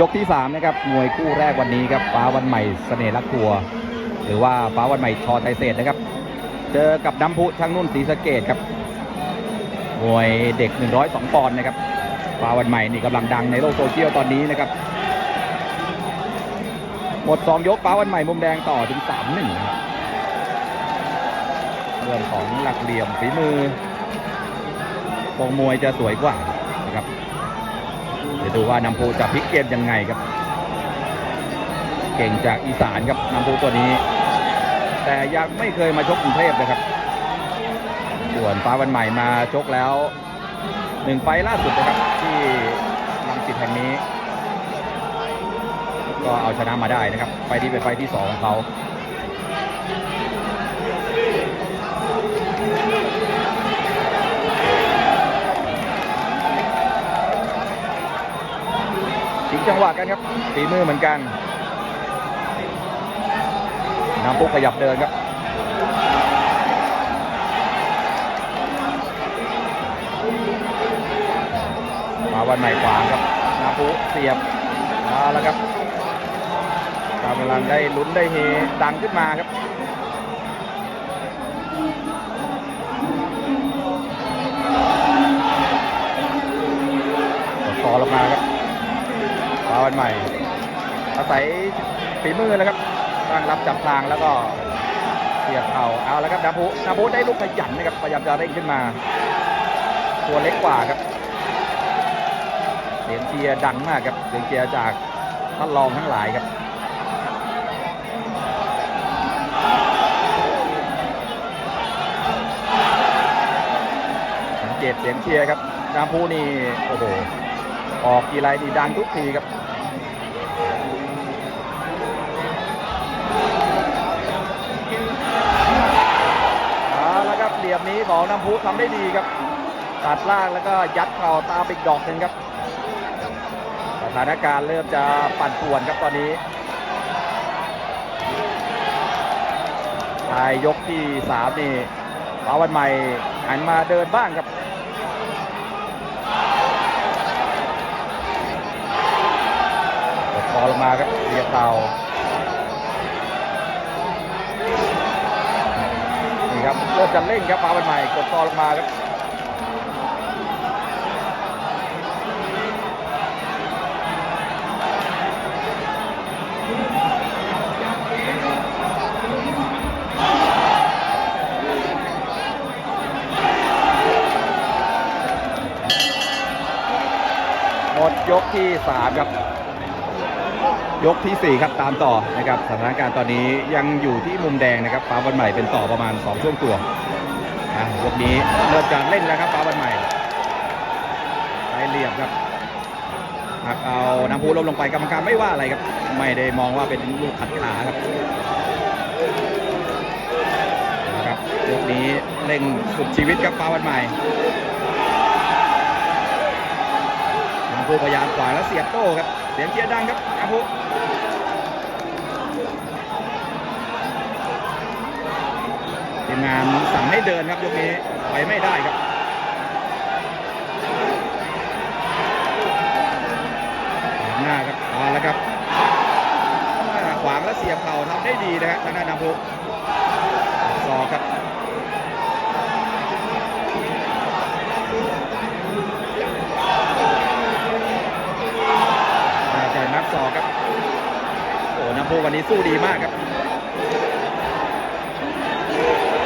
ยกที่ 3 นะครับ มวยคู่แรกวันนี้ครับ ฟ้าวันใหม่เสน่ห์รักทัวร์หรือว่าฟ้าวันใหม่ชอไทเศษนะครับ เจอกับน้ำพุช่างนุ่นศรีสะเกดครับ มวยเด็ก 102 ปอนด์นะครับ ฟ้าวันใหม่นี่กำลังดังในโลกโซเชียลตอนนี้นะครับ หมด 2 ยกฟ้าวันใหม่มุมแดงต่อถึง 3 1นะครับเรื่องของหลักเหลี่ยมฝีมือวงมวยจะสวยกว่า ดูว่าน้ำพุจะพลิกเกมยังไงครับ เก่งจากอีสานครับน้ำพุตัวนี้ แต่ยังไม่เคยมาชกกรุงเทพนะครับ ส่วนฟ้าวันใหม่มาชกแล้วหนึ่งไฟล่าสุดนะครับที่ลังสิตแห่งนี้ ก็เอาชนะมาได้นะครับ ไฟที่เป็นไฟที่สองของเขา จังหวะกันครับฝีมือเหมือนกันน้ำปุ๊กขยับเดินครับมาวันใหม่ขวางครับน้ำปุ๊เสียบมาแล้วครับกำลังได้ลุ้นได้เฮดังขึ้นมาครับต่อลงมาครับ ฟ้าวันใหม่ อาศัยฝีมือแล้วครับตั้งรับจับทางแล้วก็เสียบเข่าเอาแล้วครับนาบุนาบุได้ลูกขยันนะครับพยายามจะเร่งขึ้นมา ตัวเล็กกว่าครับ เสียงเชียร์ดังมากครับเสียงเชียร์จากท่านรองทั้งหลายครับสังเกตเสียงเชียร์ครับน้ำพุนี่โอ้โห ออกกีไรดีดังทุกทีครับเอาละครับเหลี่ยมนี้ของน้ำพุทำได้ดีครับตัดล่างแล้วก็ยัดเข่าตามอีกดอกหนึ่งครับ สถานการณ์เริ่มจะปั่นป่วนครับตอนนี้ทายยกที่สามนี่ฟ้าวันใหม่หันมาเดินบ้างครับ ลงมาครับเรียเตานี่ครับเริ่มจะเร่งครับฟ้าวันใหม่กดคอลงมาครับหมดยกที่สามครับ ยกที่สี่ครับตามต่อนะครับสถานการณ์ตอนนี้ยังอยู่ที่มุมแดงนะครับฟ้าวันใหม่เป็นต่อประมาณ 2 ช่วงตัวอะยกนี้เริ่มจะเล่นแล้วครับฟ้าวันใหม่ใช้เหลี่ยมครับหักเอาน้ำพุล้มลงไปกรรมการไม่ว่าอะไรครับ ไม่ได้มองว่าเป็นลูกขัดขาครับนะครับยกนี้เร่งสุดชีวิตครับฟ้าวันใหม่น้ำพุพยายามขวางแล้วเสียบโต้ครับเสียงเชียร์ดังครับน้ำพุทีม งานสั่งให้เดินครับยกนี้ไปไม่ได้ครับหน้าครับเอาแล้วครับขวางแล้วเสียบเข่าทำได้ดีนะครับทางด้านนำพุสอกครับน่าจะนับสอกครับโอ้นำพุวันนี้สู้ดีมากครับ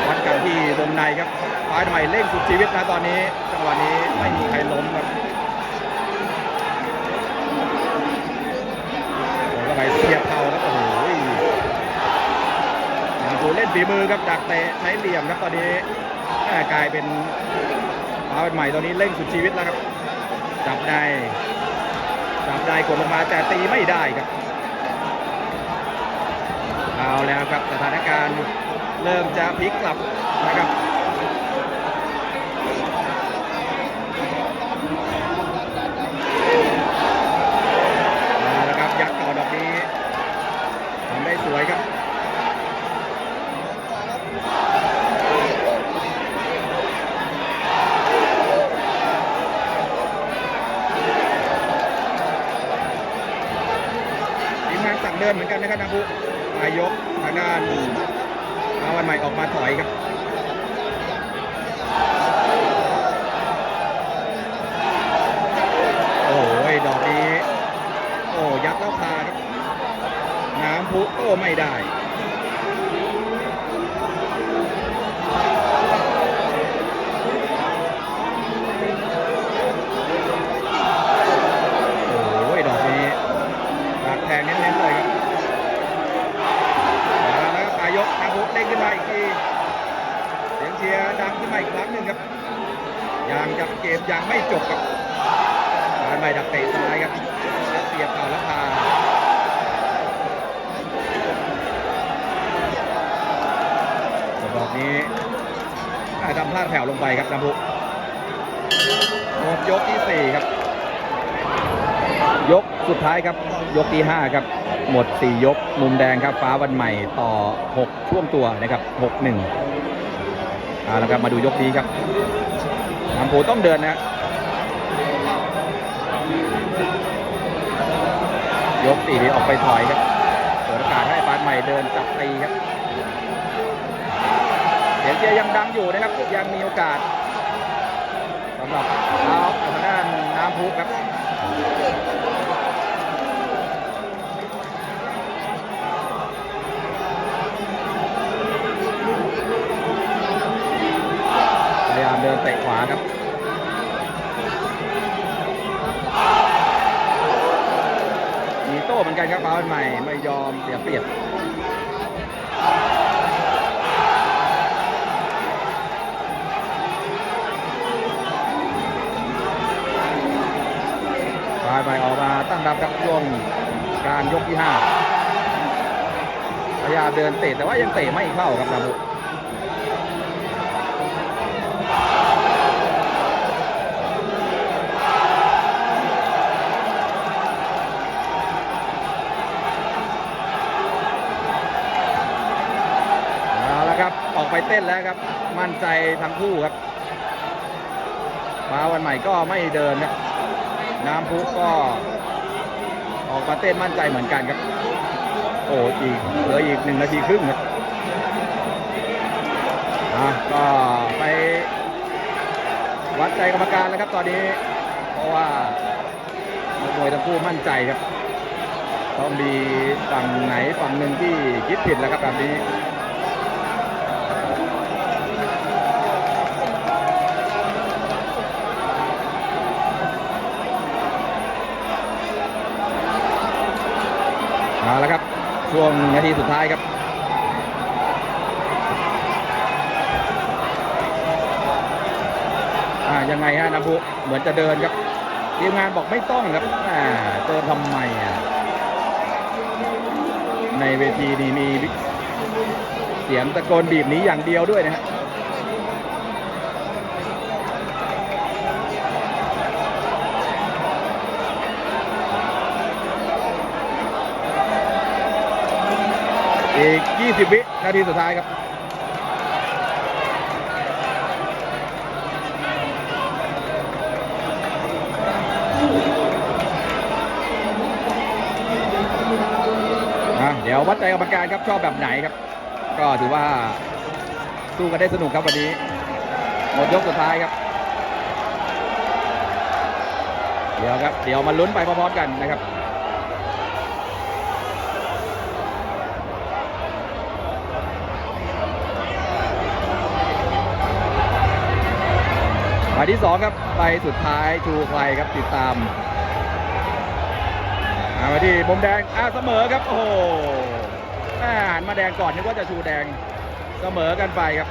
วัดกันที่ วงในครับฟ้าทำไมเร่งสุดชีวิตนะตอนนี้จังหวะนี้ไม่มีใครล้มครับโอ้ก็ไปเสียบเข่าครับโอ้โหน้เล่นฝีมือครับดักเตะใช้เหลี่ยมครับตอนนี้กลายเป็นฟ้าใหม่ตอนนี้เร่งสุดชีวิตแล้วครับ จับได้จับได้กดลงมาแต่ตีไม่ได้ครับเอาแล้วครับสถานการณ์เริ่มจะพลิกกลับ นะครับเอาละครับยัดเข่าดอกนี้ทำได้สวยครับอีมันสั่งเดินเหมือนกันนะครับนำพุนายกทางด้านเอาวันใหม่ออกมาถอยครับ น้ำพุโอ้ไม่ได้โอ้ยดอกนี้ดักแทงเน้นๆเลยครับมาแล้วครับายกน้ำพุเด้งขึ้นมาอีกที เสียงเชียร์ดังขึ้นมาอีกครั้งหนึ่งครับ ยังกับเกมยังไม่จบครับการใบดักเตะซ้ายครับเสียบเข่าแล้วพา นี้ทำพลาดแผ่วลงไปครับน้ำพุหมดยกที่สี่ครับ ยกสุดท้ายครับ ยกที่ 5 ครับ หมด 4 ยก มุมแดงครับ ฟ้าวันใหม่ต่อ 6 ช่วงตัวนะครับ 6 1เอาละครับมาดูยกนี้ครับน้ำผูต้องเดินนะยกสี่นี้ออกไปถอยครับเปิดโอกาสให้ฟ้าวันใหม่เดินจับตีครับ สียงเชียร์ยังดังอยู่นะครับ ยังมีโอกาสสำหรับเราทางด้านน้ำพุครับพยายามเดินเตะขวาครับมีโต้เหมือนกันครับฟ้าวใหม่ไม่ยอมเสียเปรียบาวันใหม่ออกมาตั้งรับครับช่วงการยกที่5พยายามเดินเตะแต่ว่ายังเตะไม่เข้าครับลำบุเอาละครับออกไปเต้นแล้วครับ มั่นใจทั้งคู่ครับมาวันใหม่ก็ไม่เดินครับ น้ำพุก็ ออกมาเต้นมั่นใจเหมือนกันครับ โอ้อีกเหลืออีกหนึ่งนาทีครึ่งครับอะก็ไป วัดใจกรรมการแล้วครับตอนนี้ เพราะว่านักมวยทั้งคู่มั่นใจครับ ต้องมีฝั่งไหนฝั่งหนึ่งที่คิดผิดแล้วครับแบบนี้ เอาละครับ ช่วงนาทีสุดท้ายครับอ่ายังไงฮะน้ำพุเหมือนจะเดินครับทีมงานบอกไม่ต้องครับอ่าเดินทำไมอะในเวทีนี้มีเสียงตะโกนบีบหนี้อย่างเดียวด้วยนะฮะ อีก 20 วินาทีสุดท้ายครับเดี๋ยววัดใจกรรมการครับชอบแบบไหนครับ ก็ถือว่าสู้กันได้สนุกครับวันนี้หมดยกสุดท้ายครับ เดี๋ยวครับ เดี๋ยวมาลุ้นไปพร้อมๆกันนะครับ ไปที่สองครับ ไปสุดท้ายชูใครครับติดตามมาที่มุมแดงอ่าเสมอครับ โอ้โหอ่าหันมาแดงก่อนนึกว่าจะชูแดงเสมอกันไปครับ